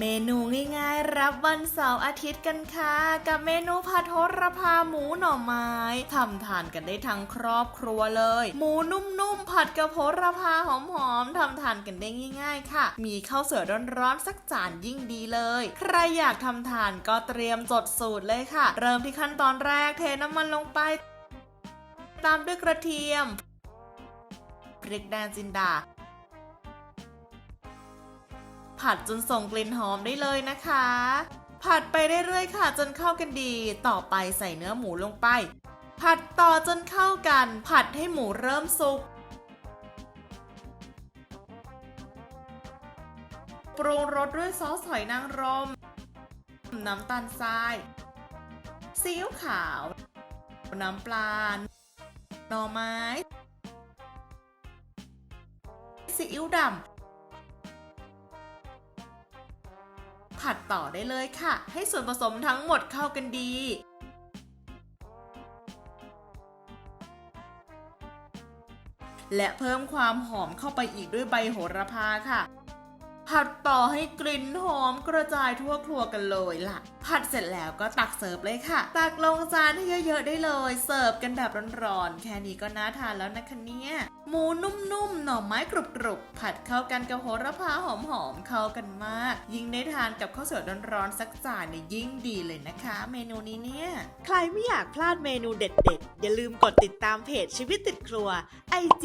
เมนูง่ายๆ รับวันเสาร์อาทิตย์กันค่ะ กับเมนูผัดโหระพาหมูหน่อไม้ทำทานกันได้ทั้งครอบครัวเลย หมูนุ่มๆ ผัดกับโหระพาหอมๆทำทานกันได้ง่าย ๆ ค่ะ มีข้าวสวยร้อนๆสักจานยิ่งดีเลย ใครอยากทำทานก็เตรียมจดสูตรเลยค่ะ เริ่มที่ขั้นตอนแรกเทน้ำมันลงไป ตามด้วยกระเทียมพริกแดงจินดา ผัดจนส่งกลิ่นหอมได้เลยนะคะ ผัดไปเรื่อยๆค่ะ จนเข้ากันดี ต่อไปใส่เนื้อหมูลงไป ผัดต่อจนเข้ากัน ผัดให้หมูเริ่มสุกปรุงรสด้วยซอสหอยนางรม น้ำตาลทราย ซีอิ๊วขาว น้ำปลา หน่อไม้ ซีอิ๊วดำ ผัดต่อได้เลยค่ะ ให้ส่วนผสมทั้งหมดเข้ากันดีและเพิ่มความหอมเข้าไปอีกด้วยใบโหระพาค่ะ ผัดต่อให้กลิ่นหอมกระจายทั่วครัวกันเลยล่ะ ผัดเสร็จแล้วก็ตักเสิร์ฟเลยค่ะ ตักลงจานให้เยอะๆได้เลย เสิร์ฟกันแบบร้อนๆ แค่นี้ก็น่าทานแล้วนะคะเนี่ย หมูนุ่มๆ หน่อไม้กรุบๆ ผัดเข้ากันกับโหระพาหอมๆ เข้ากันมาก ยิ่งได้ทานกับข้าวสวยร้อนๆ สักจานเนี่ยยิ่งดีเลยนะคะ เมนูนี้เนี่ย ใครไม่อยากพลาดเมนูเด็ดๆ อย่าลืมกดติดตามเพจชีวิตติดครัว IG